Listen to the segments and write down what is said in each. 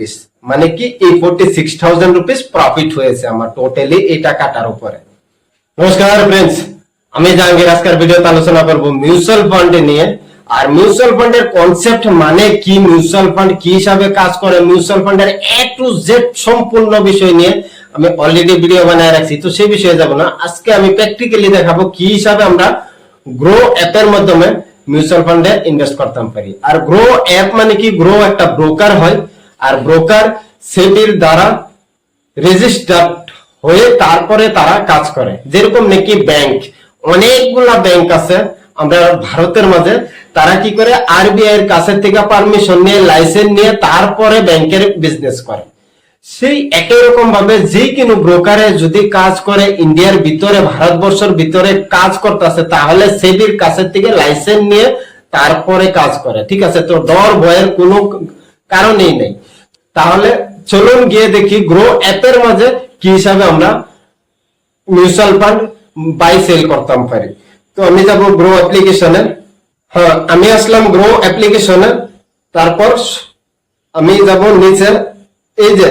Rupees মানে কি, এই forty six thousand rupees profit হয়েছে আমার টোটালি এই টাকাটার উপরে। নমস্কার ফ্রেন্ডস আমি জাহাঙ্গীর। আজকের ভিডিওতে আলোচনা করব মিউচুয়াল ফান্ড নিয়ে। আর মিউচুয়াল ফান্ডের কনসেপ্ট মানে কি? মিউচুয়াল ফান্ড কি হিসাবে কাজ করে? মিউচুয়াল ফান্ডের এ টু জেড সম্পূর্ণ বিষয় নিয়ে আমি অলরেডি ভিডিও বানায় রাখছি। তো সেই বিষয়ে যাব না। আজকে আমি প্র্যাকটিক্যালি দেখাবো কি হিসাবে আমরা গ্রো অ্যাপের মাধ্যমে মিউচুয়াল ফান্ডে ইনভেস্ট করতে পারি। আর গ্রো অ্যাপ মানে কি? গ্রো একটা ব্রোকার হয়। আর ব্রোকার সেটির দ্বারা রেজিস্টার্ড হয়ে তারপরে তারা কাজ করে। যেরকম নাকি ব্যাংক অনেকগুলা ব্যাংক আছে। আমরা ভারতের মাঝে, তারা কি করে আরবিআই এর কাছে থেকে পারমিশন নিয়ে লাইসেন্স নিয়ে তারপরে ব্যাংকের বিজনেস করে। সেই একই রকম ভাবে যে কোনো ব্রোকারে যদি কাজ করে ইন্ডিয়ার ভিতরে, ভারতবর্ষের ভিতরে কাজ করতেছে, তাহলে সেবির কাছে থেকে লাইসেন্স নিয়ে তারপরে কাজ করে। ঠিক আছে? তো ডর ভয়ের কোনো কারণেই নেই। তাহলে চলুন গিয়ে দেখি গ্রো অ্যাপের মাঝে কি হিসাবে আমরা মিউচুয়াল ফান্ড বাই সেল করতাম পারি। তো আমি যাব গ্রো অ্যাপ্লিকেশনে। হ্যাঁ আমি আসলাম গ্রো অ্যাপ্লিকেশনে। তারপর আমি যাব নিচে এই যে,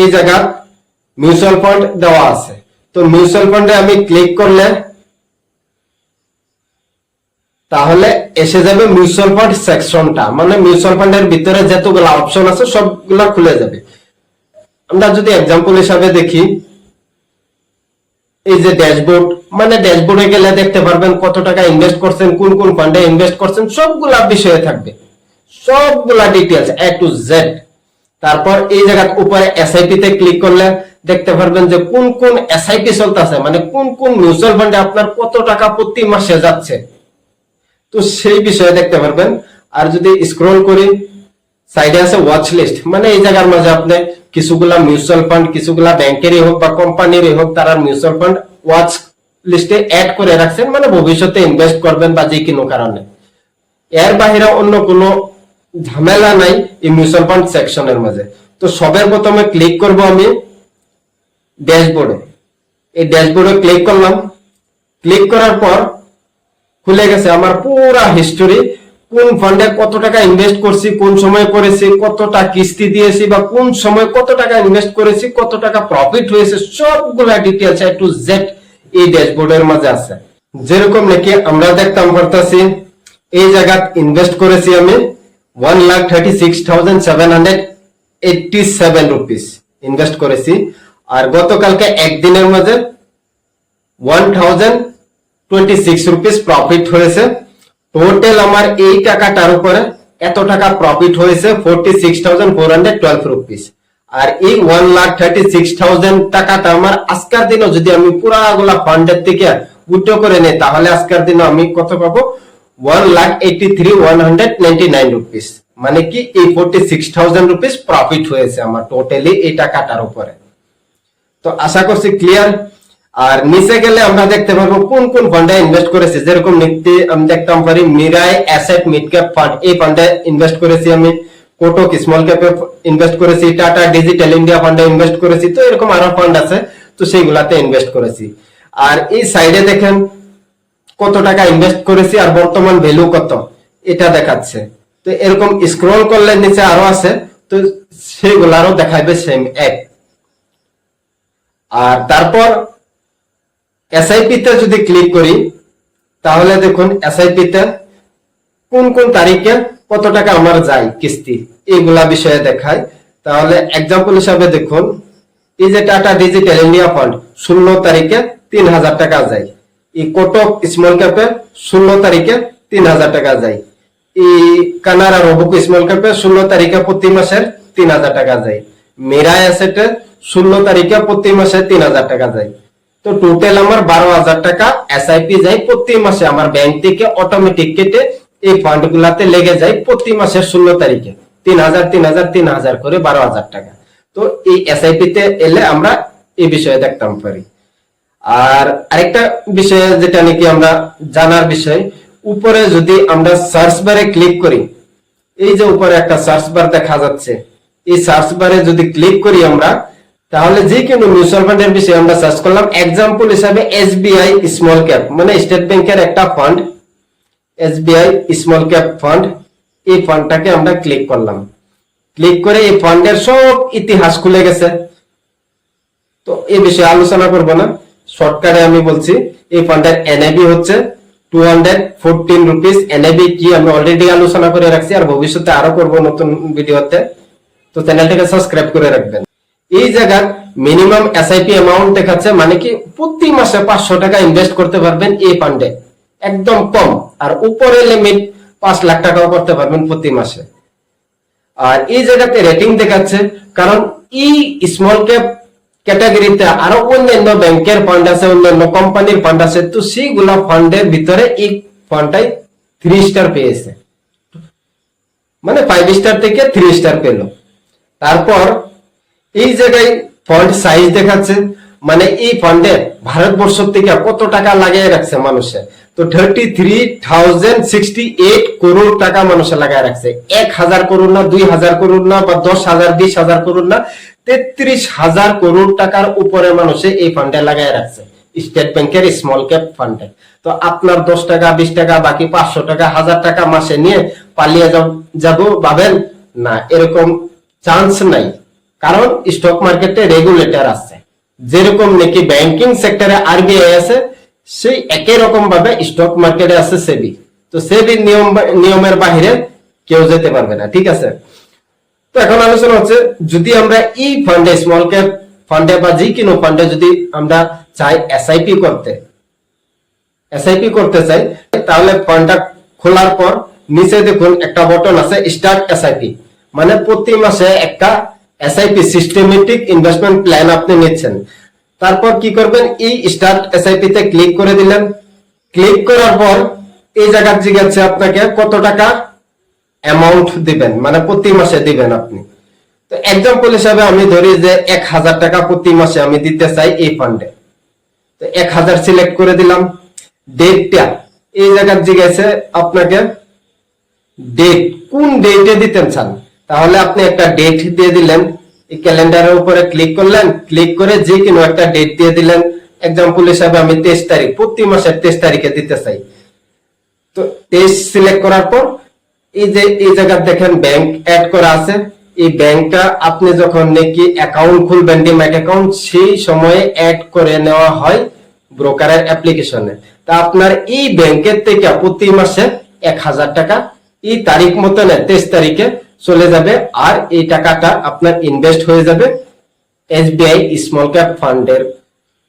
এই জায়গা মিউচুয়াল ফান্ড দেওয়া আছে। তো মিউচুয়াল ফান্ডে আমি ক্লিক করলে তাহলে এসে যাবে মিউচুয়াল ফান্ড সেকশনটা মানে মিউচুয়াল ফান্ডের ভিতরে যতগুলা অপশন আছে, সবগুলা খুলে যাবে। আমরা যদি এক্সাম্পল হিসাবে দেখি, এই যে ড্যাশবোর্ড মানে ড্যাশবোর্ডে গেলে দেখতে পারবেন কত টাকা ইনভেস্ট করছেন, কোন কোন ফান্ডে ইনভেস্ট করছেন, সবগুলা বিষয়ে থাকবে। সবগুলা ডিটেলস এ টু জেড তারপর এই জায়গার উপরে এসআইপি তে ক্লিক করলে দেখতে পারবেন যে কোন কোন এসআইপি চলতেছে মানে কোন কোন মিউচুয়াল ফান্ডে আপনার কত টাকা প্রতি মাসে যাচ্ছে। তো সেই বিষয়ে দেখতে পারবেন। আর যদি স্ক্রল করি সাইডে আছে ওয়াচ লিস্ট মানে এই জায়গার মাঝে আপনি কিছুগুলা মিউচুয়াল ফান্ড কিছুগুলা ব্যাংকেরই হোক বা কোম্পানিরই হোক, তারা মিউচুয়াল ফান্ড ওয়াচ লিস্টে অ্যাড করে রাখছেন। মানে ভবিষ্যতে ইনভেস্ট করবেন বা যে কোনো কারণে। এর বাহিরে অন্য কোনো ঝামেলা নাই এই মিউচুয়াল ফান্ড সেকশনের মাঝে। তো সবের প্রথমে ক্লিক করব আমি ড্যাশবোর্ডে এই ড্যাশবোর্ডে ক্লিক করলাম। ক্লিক করার পর খুলে গেছে। আমার পুরা হিস্টোরি কোন ফান্ডে কত টাকা ইনভেস্ট করছি, কোন সময় করেছি, কতটা কিস্তি দিয়েছি বা কোন সময় কত টাকা ইনভেস্ট করেছি, কত টাকা প্রফিট হয়েছে, সবগুলা ডিটেলস টু জেড এই ড্যাশবোর্ডের মাঝে আছে। যেরকম নাকি আমরা দেখতাম, পারতাছি, এই জায়গা ইনভেস্ট করেছি আমি one lakh thirty six thousand seven hundred eighty seven rupees invest করেছি। আর গতকালকে একদিনের মাঝে one thousand twenty six profit হয়েছে। টোটাল আমার এই টাকাটার উপরে এত টাকা প্রফিট হয়েছে ফোরটি আর এই one lakh thirty six thousand টাকাটা আমার আজকের দিনও যদি আমি পুরাগুলা ফান্ডের থেকে উইথড্র করে নেই, তাহলে আজকের দিনও আমি কত পাবো? One lakh eighty three one hundred ninety nine rupees মানে কি এই forty six thousand rupees profit হয়েছে আমার টোটালি এই টাকাটার উপরে। তো আশা করছি ক্লিয়ার আর নিচে গেলে আমরা দেখতে পারব কোন কোন ফান্ডে ইনভেস্ট করেছি। যেরকম নিফটি, আমি দেখতাম পারি, Mirae asset mid cap fund এই ফান্ডে ইনভেস্ট করেছি আমি। কোটক স্মল ক্যাপে ইনভেস্ট করেছি, টাটা ডিজিটাল ইন্ডিয়া ফান্ডে ইনভেস্ট করেছি। তো এরকম আরও ফান্ড আছে, তো সেইগুলাতে ইনভেস্ট করেছি। আর এই সাইডে দেখেন কত টাকা ইনভেস্ট করেছি আর বর্তমান ভ্যালু কত, এটা দেখাচ্ছে। তো এরকম স্ক্রল করলে নিচে আরও আছে, তো সেগুলারও দেখাবে সেম এক। আর তারপর এসআইপি তে যদি ক্লিক করি, তাহলে দেখুন এসআইপি তে কোন কোন তারিখে কত টাকা আমার যায় কিস্তি এইগুলা বিষয়ে দেখায়। তাহলে এক্সাম্পল হিসাবে দেখুন, এই যে টাটা ডিজিটাল ইন্ডিয়া ফান্ড ষোলো তারিখে তিন হাজার টাকা যায়। এই কোটক স্মল ক্যাপে ষোলো তারিখে তিন হাজার টাকা যায়। এই কানাড়া রবুক স্মল ক্যাপে ষোলো তারিখে প্রতি মাসের তিন হাজার টাকা যায়। মেরা অ্যাসেটে ষোলো তারিখে প্রতি মাসে তিন হাজার টাকা যায়। তো টোটাল আমার বারো হাজার টাকা এসআইপি যায় প্রতি মাসে আমার ব্যাংক থেকে অটোমেটিক কেটে এই ফান্ড গুলাতে লেগে যায় প্রতি মাসের ষোলো তারিখে। তিন হাজার তিন হাজার তিন হাজার করে বারো হাজার টাকা। তো এই এসআইপি তে এলে আমরা এই বিষয়ে দেখতাম পারি। আর আরেকটা বিষয় যেটা নাকি আমরা জানার বিষয়, উপরে যদি আমরা সার্চ বারে ক্লিক করি, এই যে উপরে একটা সার্চ বার দেখা যাচ্ছে, এই সার্চ বারে যদি ক্লিক করি আমরা তাহলে যে কোনো মিউচুয়াল ফান্ডের বিষয়ে আমরা সার্চ করলাম। এক্সাম্পল হিসাবে এসবিআই স্মল ক্যাপ মানে স্টেট ব্যাংকের একটা fund SBI small cap fund এই ফান্ডটাকে আমরা ক্লিক করলাম। ক্লিক করে এই ফান্ডের সব ইতিহাস খুলে গেছে। তো এই বিষয়ে আলোচনা করব না। শর্টকাটে আমি বলছি, এই ফান্ডের এনএবি হচ্ছে two hundred fourteen rupees NAV কি আমি অলরেডি আলোচনা করে রাখছি, আর ভবিষ্যতে আরও করব নতুন ভিডিওতে তো চ্যানেলটাকে সাবস্ক্রাইব করে রাখবেন। এই জায়গার মিনিমাম এসআইপি অ্যামাউন্ট দেখাচ্ছে মানে কি প্রতি মাসে পাঁচশো টাকা ইনভেস্ট করতে পারবেন এই ফান্ডে একদম কম, আর উপরে লিমিট পাঁচ লাখ টাকাও করতে পারবেন প্রতি মাসে। আর এই জায়গাতে রেটিং দেখাচ্ছে, কারণ এই স্মল ক্যাপ ক্যাটাগরিতে আরও অন্যান্য ব্যাংকের ফান্ড আছে, অন্যান্য কোম্পানির ফান্ড আছে, তো সেইগুলা ফান্ডের ভিতরে এই ফান্ডটাই থ্রি স্টার পেয়েছে। মানে ফাইভ স্টার থেকে থ্রি স্টার পেল। তারপর এই জায়গায় ফান্ড সাইজ দেখাচ্ছে মানে এই ফান্ডে ভারতবর্ষ থেকে কত টাকা লাগিয়ে রাখছে মানুষে? তো thirty three thousand sixty eight crore টাকা মানুষে লাগায় রাখছে। এক হাজার করোড় না, দুই হাজার করোড় না, বা দশ হাজার, বিশ হাজার করোড় না, তেত্রিশ হাজার করোড় টাকার উপরে মানুষে এই ফান্ডে লাগায় রাখছে স্টেট ব্যাংকের স্মল ক্যাপ ফান্ডে তো আপনার দশ টাকা, বিশ টাকা, বাকি পাঁচশো টাকা, হাজার টাকা মাসে নিয়ে পালিয়ে যাব- যাব, ভাবেন? না, এরকম চান্স নাই। কারণ স্টক মার্কেটে রেগুলেটর আছে। যেরকম নাকি ব্যাংকিং সেক্টরে আরবিআই আছে, সেই একই রকম ভাবে স্টক মার্কেটে আছে সেবি তো সেবি নিয়ম নিয়মের বাহিরে কেউ যেতে পারবে না, ঠিক আছে? তো এখন আলোচনা হচ্ছে, যদি আমরা এই ফান্ডে স্মল ক্যাপ ফান্ডে বা যে কোনো ফান্ডে যদি আমরা চাই এসআইপি করতে এসআইপি করতে চাই, তাহলে ফান্ডটা খোলার পর নিচে দেখুন একটা বটন আছে স্টার্ট এসআইপি মানে প্রতি মাসে একটা এসআইপি সিস্টেমেটিক ইনভেস্টমেন্ট প্ল্যান আপনি নিচ্ছেন। তারপর কি করবেন? এই স্টার্ট এসআইপি তে ক্লিক করে দিলেন। ক্লিক করার পর এই জায়গার জিজ্ঞাসা আপনাকে, কত টাকা অ্যামাউন্ট দিবেন? মানে প্রতি মাসে দিবেন আপনি। তো এক্সাম্পল হিসাবে আমি ধরি যে এক হাজার টাকা প্রতি মাসে আমি দিতে চাই এই ফান্ডে তো এক হাজার সিলেক্ট করে দিলাম। ডেটটা এই জায়গার জিজ্ঞাসা আপনাকে। ডেট কোন ডেটে দিতেন চান তাহলে আপনি একটা ডেট দিয়ে দিলেন, এই ক্যালেন্ডারের উপরে ক্লিক করলেন ক্লিক করে যে কোনো একটা ডেট দিয়ে দিলেন। এক্সাম্পল হিসাবে আমি তেইশ তারিখ, প্রতি মাসের তেইশ তারিখে দিতে চাই। তো তেইশ সিলেক্ট করার পর, এই যে, এই জায়গা দেখেন ব্যাংক অ্যাড করা আছে। এই ব্যাংকটা আপনি যখন নাকি অ্যাকাউন্ট খুলবেন ডিম্যাট অ্যাকাউন্ট সেই সময়ে অ্যাড করে নেওয়া হয় ব্রোকারের অ্যাপ্লিকেশনে তা আপনার এই ব্যাংকের থেকে প্রতি মাসে এক হাজার টাকা এই তারিখ মতন তেইশ তারিখে চলে যাবে। আর এই টাকাটা আপনার ইনভেস্ট হয়ে যাবে এসবিআই স্মল ক্যাপ ফান্ডের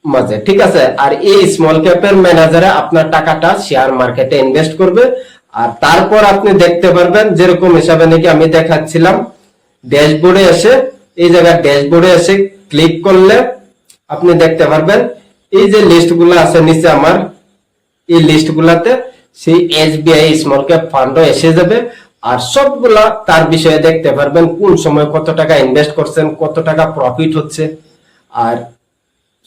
মাঝে, ঠিক আছে? আর এই স্মল ক্যাপের ম্যানেজারে আপনার টাকাটা শেয়ার মার্কেটে ইনভেস্ট করবে। আর তারপর আপনি দেখতে পারবেন, যেরকম হিসাবে নাকি আমি দেখাচ্ছিলাম ড্যাশবোর্ডে এসে, এই জায়গায় ড্যাশবোর্ডে এসে ক্লিক করলে আপনি দেখতে পারবেন, এই যে লিস্টগুলো আছে নিচে আমার, এই লিস্ট গুলাতে সেই এসবিআই স্মল ক্যাপ ফান্ডও এসে যাবে। আর সবগুলা তার বিষয়ে দেখতে পারবেন কোন সময় কত টাকা ইনভেস্ট করছেন, কত টাকা প্রফিট হচ্ছে। আর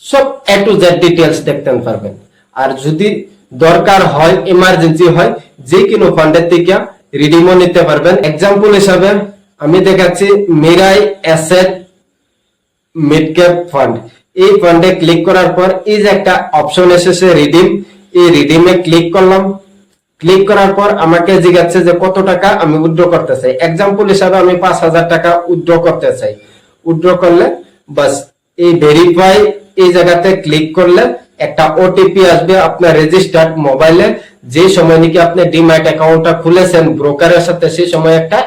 সব এ টু জেড ডিটেলস দেখতে পারবেন। আর যদি দরকার হয় ইমার্জেন্সি হয়, যে কোনো ফান্ডের থেকে রিডিমও নিতে পারবেন। এক্সাম্পল হিসাবে আমি দেখাচ্ছি Mirae asset mid cap fund এই ফান্ডে ক্লিক করার পর এই যে একটা অপশন এসেছে রিডিম এই রিডিমে ক্লিক করলাম। ক্লিক করার পর আমাকে জিজ্ঞাসা যে কত টাকা আমি উইথড্র করতে চাই। এক্সাম্পল হিসাবে আমি পাঁচ হাজার টাকা উইথড্র করতে চাই। উইথড্র করলে বাস এই ভেরিফাই এই জায়গাতে ক্লিক করলে একটা ওটিপি আসবে আপনার রেজিস্টার্ড মোবাইলে যে সময় নাকি আপনি ডিম্যাট অ্যাকাউন্টটা খুলেছেন ব্রোকারের সাথে সেই সময় একটা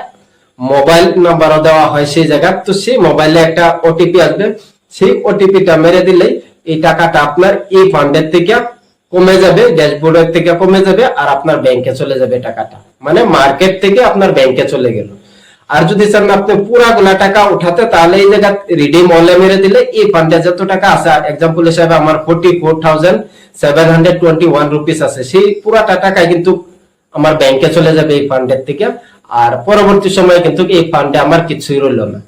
মোবাইল নাম্বারও দেওয়া হয় সেই জায়গা। তো সেই মোবাইলে একটা ওটিপি আসবে। সেই ওটিপিটা মেরে দিলেই এই টাকাটা আপনার এই ফান্ডের থেকে কমে যাবে ড্যাশবোর্ডের থেকে কমে যাবে আর আপনার ব্যাংকে চলে যাবে টাকাটা। মানে মার্কেট থেকে আপনার ব্যাংকে চলে গেল। আর যদি চান আপনি পুরা গুলা টাকা উঠাতে, তাহলে এই জায়গা রিডিম অলে মেরে দিলে এই ফান্ডে যত টাকা আছে এক্সাম্পল হিসাবে আমার forty four thousand seven hundred twenty one rupees আছে। সেই পুরাটা টাকা কিন্তু আমার ব্যাংকে চলে যাবে এই ফান্ডের থেকে। আর পরবর্তী সময়ে কিন্তু এই ফান্ডে আমার কিছুই রইল না।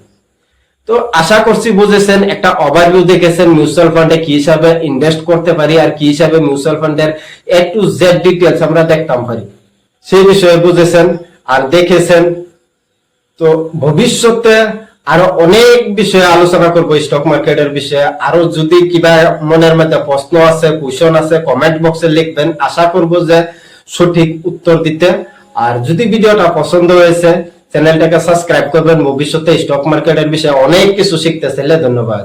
তো আশা করছি বুঝেছেন, একটা ওভারভিউ দেখেছেন মিউচুয়াল ফান্ডে কি হিসাবে ইনভেস্ট করতে পারি আর কি হিসাবে মিউচুয়াল ফান্ডের এ টু জেড ডিটেলস আমরা দেখতাম পারি। সেই বিষয়ে বুঝেছেন আর দেখেছেন। তো ভবিষ্যতে আরও অনেক বিষয়ে আলোচনা করব স্টক মার্কেটের বিষয়ে। আরও যদি কিবা মনের মধ্যে প্রশ্ন আছে কোয়েশন আছে কমেন্ট বক্সে লিখবেন। আশা করব যে সঠিক উত্তর দিতে। আর যদি ভিডিওটা পছন্দ হয়েছে চ্যানেলটাকে সাবস্ক্রাইব করবেন। ভবিষ্যতে স্টক মার্কেটের বিষয়ে অনেক কিছু শিখতে চাইলে ধন্যবাদ।